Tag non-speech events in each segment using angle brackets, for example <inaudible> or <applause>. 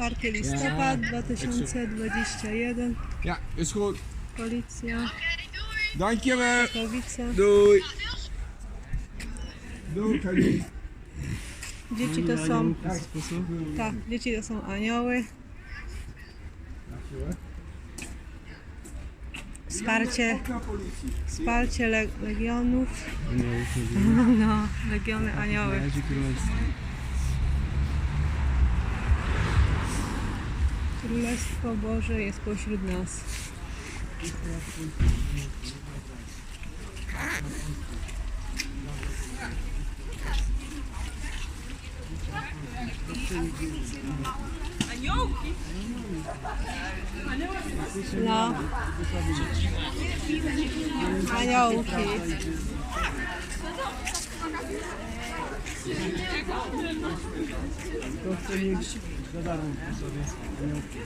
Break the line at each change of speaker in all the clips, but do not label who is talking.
4 listopad 2021.
Ja, is goed.
Policja,
Dankjewel.
Katowice.
Doei. Doei.
Dzieci to są. Tak, dzieci to są anioły. Wsparcie,
Na
wsparcie le, legionów. <laughs> No, legiony anioły. Królestwo Boże jest pośród nas. No. Aniołki.
To chce mieć za darmo sobie aniołki.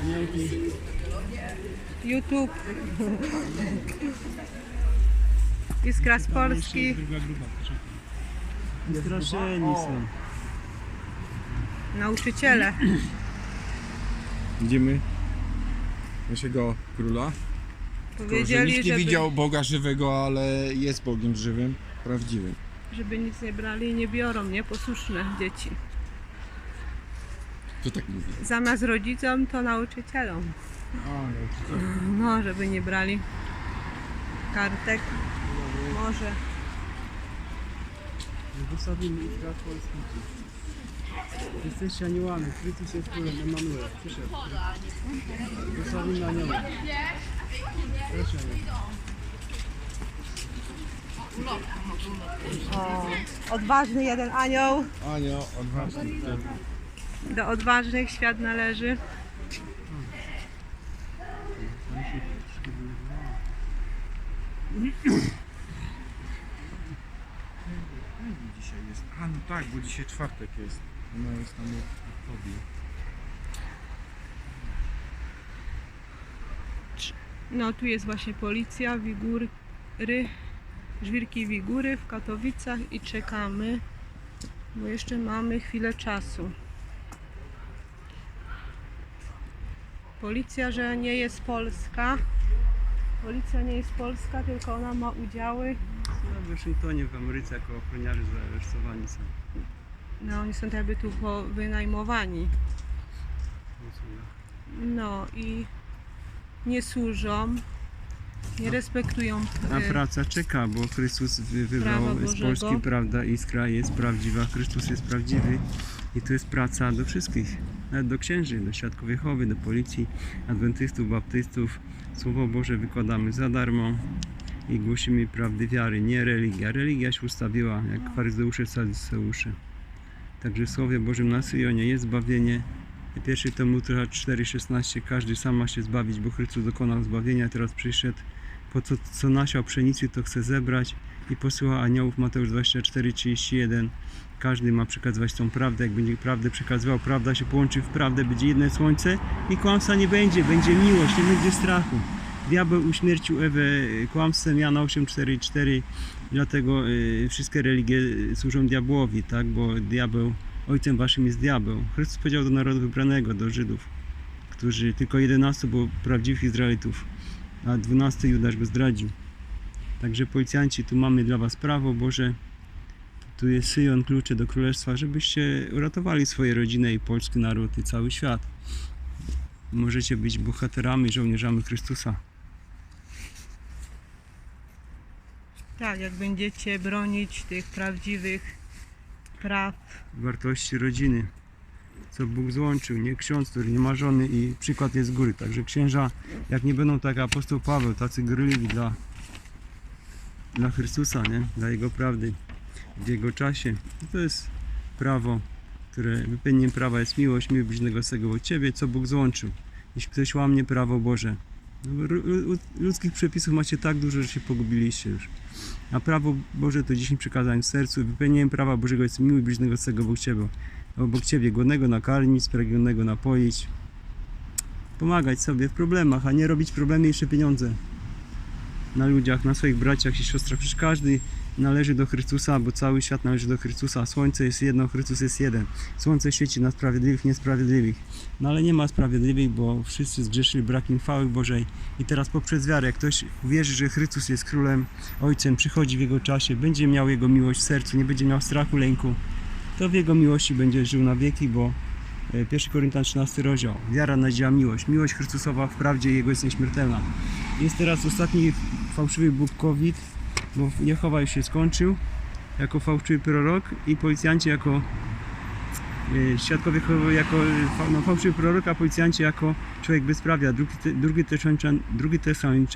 Aniołki.
YouTube. Iskra z Polski.
Druga grupa, proszę. Straszeni są.
Nauczyciele.
Widzimy naszego króla.
Powiedzieli,
nikt nie
żeby,
widział Boga żywego, ale jest Bogiem żywym, prawdziwym.
żeby nic nie brali i nie biorą, nieposłuszne dzieci.
To tak mówi.
Zamiast rodzicom, to nauczycielom. No, żeby nie brali kartek. Może.
Błogosławimy Izrael Polski. Jesteście aniołami. Chrystus jest królem. Emanuel. Przyszedł. Błogosławimy anioły. Proszę.
O, odważny jeden anioł.
Anio, odważny.
Do odważnych świat należy.
Dzisiaj jest. A no tak, bo dzisiaj czwartek jest. Ona jest tam w tobie.
No, tu jest właśnie policja, Wigury, Żwirki Wigury w Katowicach i czekamy, bo jeszcze mamy chwilę czasu. Policja, że nie jest polska. Policja nie jest polska, tylko ona ma udziały.
W Waszyngtonie w Ameryce jako ochroniarze zaaresztowani są.
No, oni są jakby tu wynajmowani. No i nie służą, nie respektują
A
e,
praca czeka, bo Chrystus wy-
Prawa
wybrał z. Polski, prawda, iskra jest prawdziwa, Chrystus jest prawdziwy i to jest praca do wszystkich, nawet do księży, do świadków Jehowy, do policji, adwentystów, baptystów. Słowo Boże wykładamy za darmo i głosimy prawdy wiary, nie religia. Religia się ustawiła, jak faryzeusze, saduceusze. Także w Słowie Bożym na Syjonie jest zbawienie. Pierwszy Timoteusza 4,16 Każdy sam ma się zbawić, bo Chrystus dokonał zbawienia, teraz przyszedł po co, co nasiał pszenicy, to chce zebrać i posyła aniołów Mateusz 24:31. Każdy ma przekazywać tą prawdę. Jak będzie prawdę przekazywał, prawda się połączy w prawdę, będzie jedno słońce i kłamstwa nie będzie, będzie miłość, nie będzie strachu. Diabeł uśmiercił Ewę kłamstwem Jana 8:4,4 dlatego y, wszystkie religie służą diabłowi, tak? Bo diabeł, ojcem waszym jest diabeł. Chrystus powiedział do narodu wybranego, do Żydów, którzy tylko 11 było prawdziwych Izraelitów a 12 Judasz go zdradził. Także policjanci, tu mamy dla Was prawo Boże. Tu jest Syjon, klucze do królestwa, żebyście uratowali swoje rodziny i polski naród i cały świat. Możecie być bohaterami, żołnierzami Chrystusa.
Tak, jak będziecie bronić tych prawdziwych praw.
Wartości rodziny, co Bóg złączył, nie ksiądz, który nie ma żony i przykład jest z góry. Także księża, jak nie będą tak jak apostoł Paweł, tacy gorliwi dla, dla Chrystusa, nie? dla Jego prawdy w Jego czasie. To jest prawo, które wypełnieniem prawa jest miłość, miły bliźnego swego od Ciebie, co Bóg złączył. Jeśli ktoś łamie prawo Boże, ludzkich przepisów macie tak dużo, że się pogubiliście już. A prawo Boże to 10 przykazań w sercu. Wypełnieniem prawa Bożego jest miły bliźnego swego obok Ciebie. Obok Ciebie głodnego nakarmić, spragnionego napoić. Pomagać sobie w problemach, a nie robić problemy jeszcze pieniądze na ludziach, na swoich braciach i siostrach. Przecież każdy należy do Chrystusa, bo cały świat należy do Chrystusa. Słońce jest jedno, Chrystus jest jeden. Słońce świeci na sprawiedliwych, niesprawiedliwych. No ale nie ma sprawiedliwych, bo wszyscy zgrzeszyli brakiem chwały Bożej. I teraz poprzez wiarę, jak ktoś uwierzy, że Chrystus jest królem, ojcem, przychodzi w jego czasie, będzie miał jego miłość w sercu, nie będzie miał strachu, lęku, to w jego miłości będzie żył na wieki, bo e, 1 Koryntian 13 rozdział. Wiara, nadzieja, miłość. Miłość Chrystusowa w prawdzie Jego jest nieśmiertelna. Jest teraz ostatni fałszywy Bóg COVID, bo Jehowa już się skończył jako fałszywy prorok i policjanci jako e, świadkowie jako no, fałszywy prorok, a policjanci jako człowiek bezprawia. Drugi, te- drugi, drugi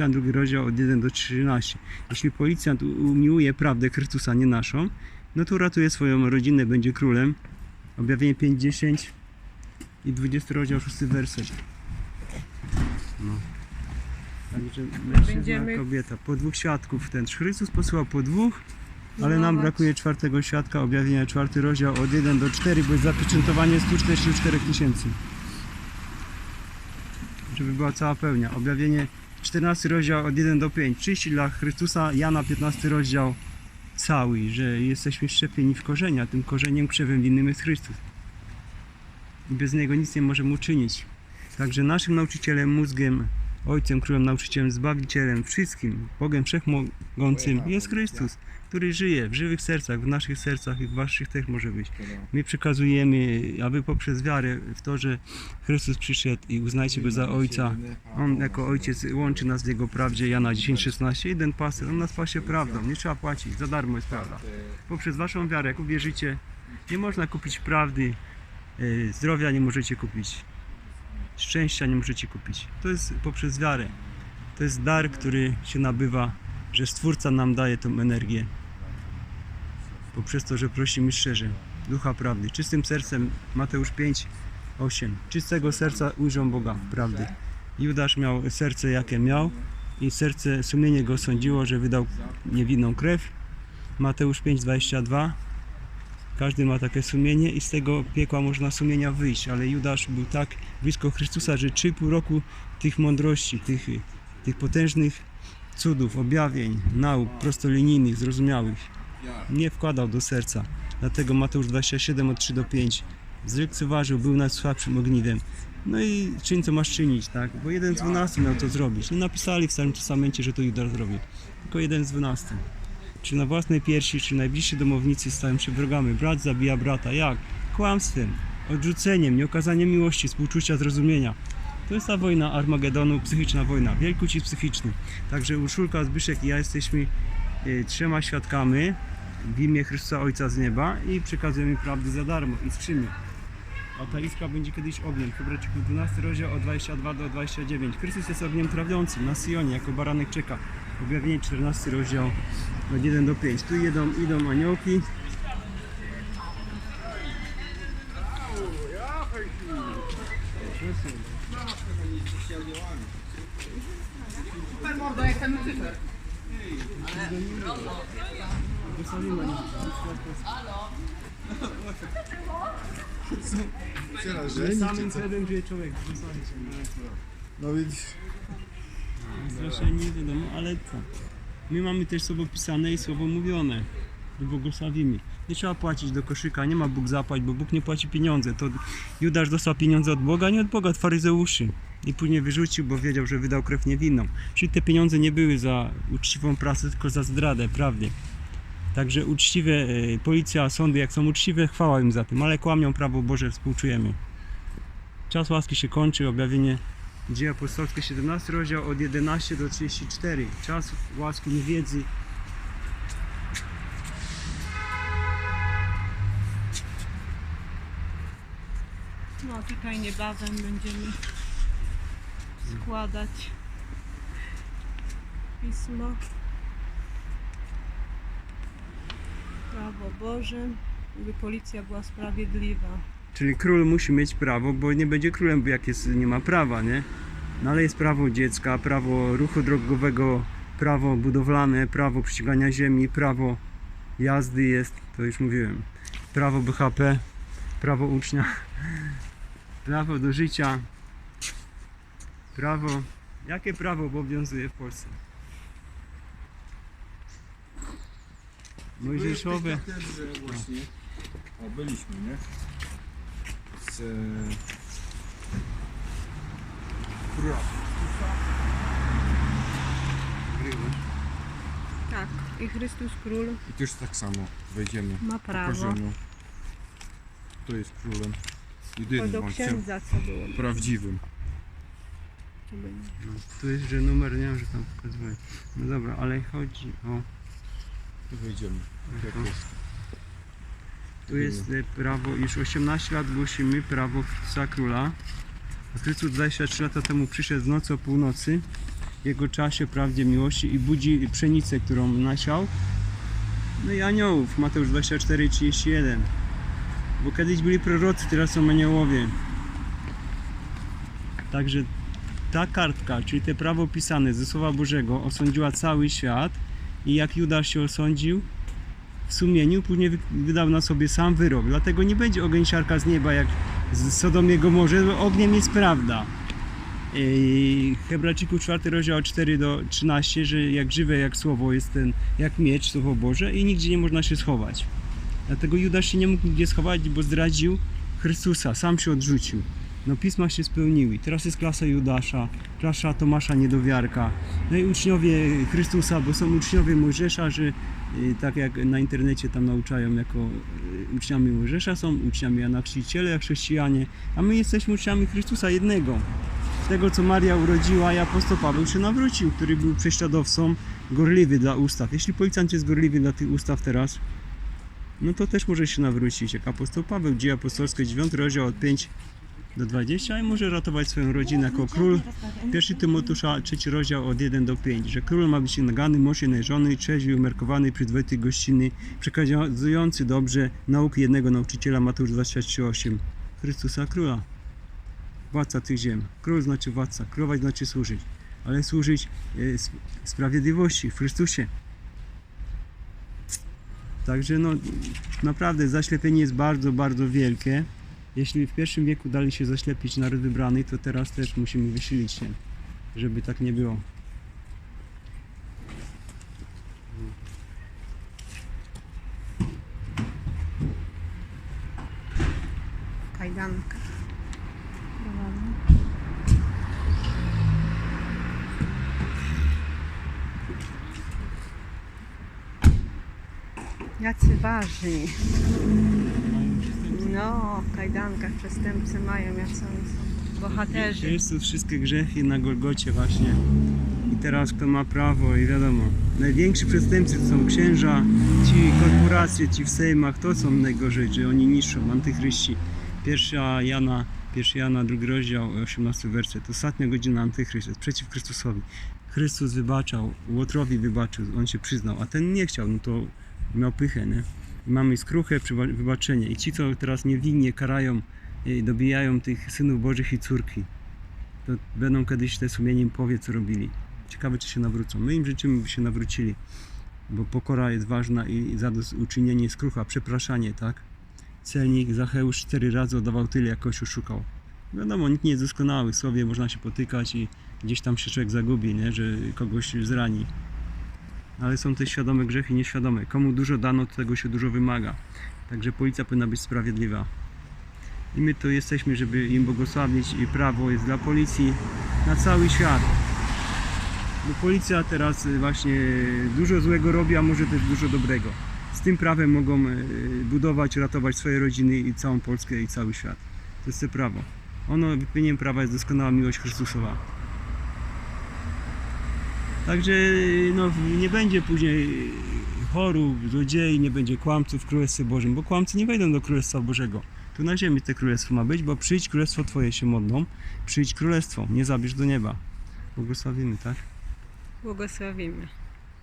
drugi rozdział od 1 do 13. Jeśli policjant umiłuje prawdę Chrystusa, nie naszą, no to uratuje swoją rodzinę, będzie królem. Objawienie 5, 10 i 20 rozdział, 6 werset. Także mężczyzna,
Będziemy-
kobieta. Po dwóch świadków ten. Chrystus posyłał po dwóch, ale nam brakuje czwartego świadka. Objawienia czwarty rozdział od 1 do 4, bo jest zapieczętowanie 144 tysięcy. Żeby była cała pełnia. Objawienie 14 rozdział od 1 do 5. Czyści dla Chrystusa. Jana 15 rozdział cały, że jesteśmy szczepieni w korzenia. Tym korzeniem krzewem winnym jest Chrystus. I bez Niego nic nie możemy uczynić. Także naszym nauczycielem, mózgiem, Ojcem, Królem, Nauczycielem, Zbawicielem, wszystkim, Bogiem Wszechmogącym jest Chrystus, który żyje w żywych sercach, w naszych sercach i w waszych też może być. My przekazujemy, aby poprzez wiarę w to, że Chrystus przyszedł i uznajcie Go za Ojca, On jako Ojciec łączy nas w Jego prawdzie, Jana 10,16, jeden paster, On nas pasie prawdą, nie trzeba płacić, za darmo jest prawda. Poprzez waszą wiarę, jak uwierzycie, nie można kupić prawdy, e, zdrowia nie możecie kupić, szczęścia nie możecie kupić. To jest poprzez wiarę. To jest dar, który się nabywa, że Stwórca nam daje tą energię. Poprzez to, że prosimy szczerze, Ducha Prawdy, czystym sercem, Mateusz 5, 8. Czystego serca ujrzą Boga, prawdy. Judasz miał serce jakie miał i serce, sumienie go sądziło, że wydał niewinną krew. Mateusz 5, 22. Każdy ma takie sumienie i z tego piekła można sumienia wyjść, ale Judasz był tak blisko Chrystusa, że 3,5 roku tych mądrości, tych, tych potężnych cudów, objawień, nauk prostolinijnych, zrozumiałych nie wkładał do serca. Dlatego Mateusz 27 od 3 do 5 zlekceważył, był najsłabszym ogniwem. No i czyń co masz czynić, tak? Bo jeden z 12 miał to zrobić. Nie napisali w Starym Testamencie, że to Judasz zrobił. Tylko jeden z 12. Czy na własnej piersi, czy najbliżsi domownicy stają się wrogami. Brat zabija brata. Jak? Kłamstwem, odrzuceniem, nieokazaniem miłości, współczucia, zrozumienia. To jest ta wojna Armagedonu, psychiczna wojna, wielki ucisk psychiczny. Także Urszulka, Zbyszek i ja jesteśmy e, trzema świadkami w imię Chrystusa Ojca z nieba i przekazujemy prawdy za darmo i skrzymy. A ta iskra będzie kiedyś ogniem. Hebrajczyków 12 rozdział od 22 do 29. Chrystus jest ogniem trawiącym na Sionie, jako baranek czeka. Objawienie 14 rozdział od 1 do 5. Tu idą, idą aniołki. Samym chlebem żyje człowiek.
No widzisz.
Strasznie nie wiadomo, ale co? My mamy też słowo pisane i słowo mówione. I błogosławimy. Nie trzeba płacić do koszyka, nie ma Bóg zapłać, bo Bóg nie płaci pieniądze. To Judasz dostał pieniądze od Boga, nie od Boga, od faryzeuszy. I później wyrzucił, bo wiedział, że wydał krew niewinną. Czyli te pieniądze nie były za uczciwą pracę, tylko za zdradę prawdy. Także uczciwe, e, policja, sądy, jak są uczciwe, chwała im za tym, ale kłamią prawo Boże, współczujemy. Czas łaski się kończy, objawienie Dzieje apostolskie 17 rozdział od 11 do 34. Czas łaski niewiedzy.
No tutaj niebawem będziemy składać pismo. Prawo Boże, żeby policja była sprawiedliwa.
Czyli król musi mieć prawo, bo nie będzie królem, jak jest, nie ma prawa, nie? No ale jest prawo dziecka, prawo ruchu drogowego, prawo budowlane, prawo przyciągania ziemi, prawo jazdy jest, to już mówiłem. Prawo BHP, prawo ucznia, <laughs> prawo do życia, prawo. Jakie prawo obowiązuje w Polsce?
Katedrze właśnie. O, byliśmy, nie? Z... e, Króla.
Tak. I Chrystus Król
I też tak samo wejdziemy.
ma prawo.
Pokażemy. Kto jest królem?
To
Jedynym
do
ojcem.
księdza co było.
Prawdziwym.
Tu będzie.
No, tu jest, że numer nie wiem, że tam pokazuje. No dobra, ale chodzi o.
Jak
Mhm.
jest.
Tu jest e, prawo, już 18 lat głosimy prawo Chrystusa Króla. A Chrystus 23 lata temu przyszedł z nocy o północy. W jego czasie, prawdzie, miłości i budzi pszenicę, którą nasiał. No i aniołów, Mateusz 24 31. Bo kiedyś byli prorocy, teraz są aniołowie. Także ta kartka, czyli te prawo pisane ze Słowa Bożego osądziła cały świat i jak Judasz się osądził, w sumieniu, później wy- wydał na sobie sam wyrok. Dlatego nie będzie ogień siarka z nieba jak z Sodomiego morze, ogniem jest prawda. Hebrajczyków 4 rozdział 4 do 13, że jak żywe, jak słowo jest ten, jak miecz, słowo Boże i nigdzie nie można się schować. Dlatego Judasz się nie mógł nigdzie schować, bo zdradził Chrystusa, sam się odrzucił. No pisma się spełniły. Teraz jest klasa Judasza, klasa Tomasza Niedowiarka. No i uczniowie Chrystusa, bo są uczniowie Mojżesza, że y, tak jak na internecie tam nauczają jako y, uczniami Mojżesza, są uczniami Jana Chrzciciela, jak chrześcijanie, a my jesteśmy uczniami Chrystusa jednego. Tego, co Maria urodziła i apostoł Paweł się nawrócił, który był prześladowcą, gorliwy dla ustaw. Jeśli policjant jest gorliwy dla tych ustaw teraz, no to też może się nawrócić, jak apostoł Paweł, dzieje apostolskie 9 rozdział od 5 do 20 i może ratować swoją rodzinę jako król. Pierwszy Tymoteusza, trzeci rozdział od 1 do 5, że król ma być nagany, mąż jednej żony, trzeźwy, umiarkowany, przyzwoity, gościnny, przekazujący dobrze nauki jednego nauczyciela, Mateusz 23,8, Chrystusa Króla, władca tych ziem. Król znaczy władca, królować znaczy służyć, ale służyć e, sp- sprawiedliwości w Chrystusie. Także no, naprawdę zaślepienie jest bardzo, bardzo wielkie. Jeśli w pierwszym wieku dali się zaślepić naród wybrany, to teraz też musimy wysilić się, żeby tak nie było.
Kajdanka. Jacy ważni. No, w kajdankach przestępcy mają, oni są bohaterzy.
Chrystus wszystkie grzechy na Golgocie właśnie. I teraz kto ma prawo i wiadomo, najwięksi przestępcy to są księża, ci korporacje, ci w sejmach, to są najgorzej, że oni niszczą, antychryści. Pierwsza Jana, pierwszy Jana, drugi rozdział, 18 werset. Ostatnia godzina antychryst przeciw Chrystusowi. Chrystus wybaczał, Łotrowi wybaczył, on się przyznał, a ten nie chciał, no to miał pychę, nie? Mamy skruchę, wybaczenie. I ci, co teraz niewinnie karają, i dobijają tych synów Bożych i córki, to będą kiedyś te sumienie im powie, co robili. Ciekawe, czy się nawrócą. My im życzymy, by się nawrócili, bo pokora jest ważna i zadośćuczynienie skrucha, przepraszanie, tak? Celnik Zacheusz cztery razy oddawał tyle, jak kogoś oszukał. Wiadomo, nikt nie jest doskonały, w słowie można się potykać i gdzieś tam się człowiek zagubi, nie? że kogoś zrani. Ale są też świadome grzechy i nieświadome. Komu dużo dano, to tego się dużo wymaga. Także policja powinna być sprawiedliwa. I my tu jesteśmy, żeby im błogosławić i prawo jest dla policji na cały świat. Bo policja teraz y, właśnie dużo złego robi, a może też dużo dobrego. Z tym prawem mogą y, budować, ratować swoje rodziny i całą Polskę i cały świat. To jest to prawo. Ono, wypełnieniem prawa jest doskonała miłość Chrystusowa. Także y, no, nie będzie później chorób, złodziei, nie będzie kłamców w Królestwie Bożym, bo kłamcy nie wejdą do Królestwa Bożego. Tu na ziemi te królestwo ma być, bo przyjdź królestwo Twoje się modlą, przyjdź królestwo, nie zabierz do nieba. Błogosławimy, tak?
Błogosławimy.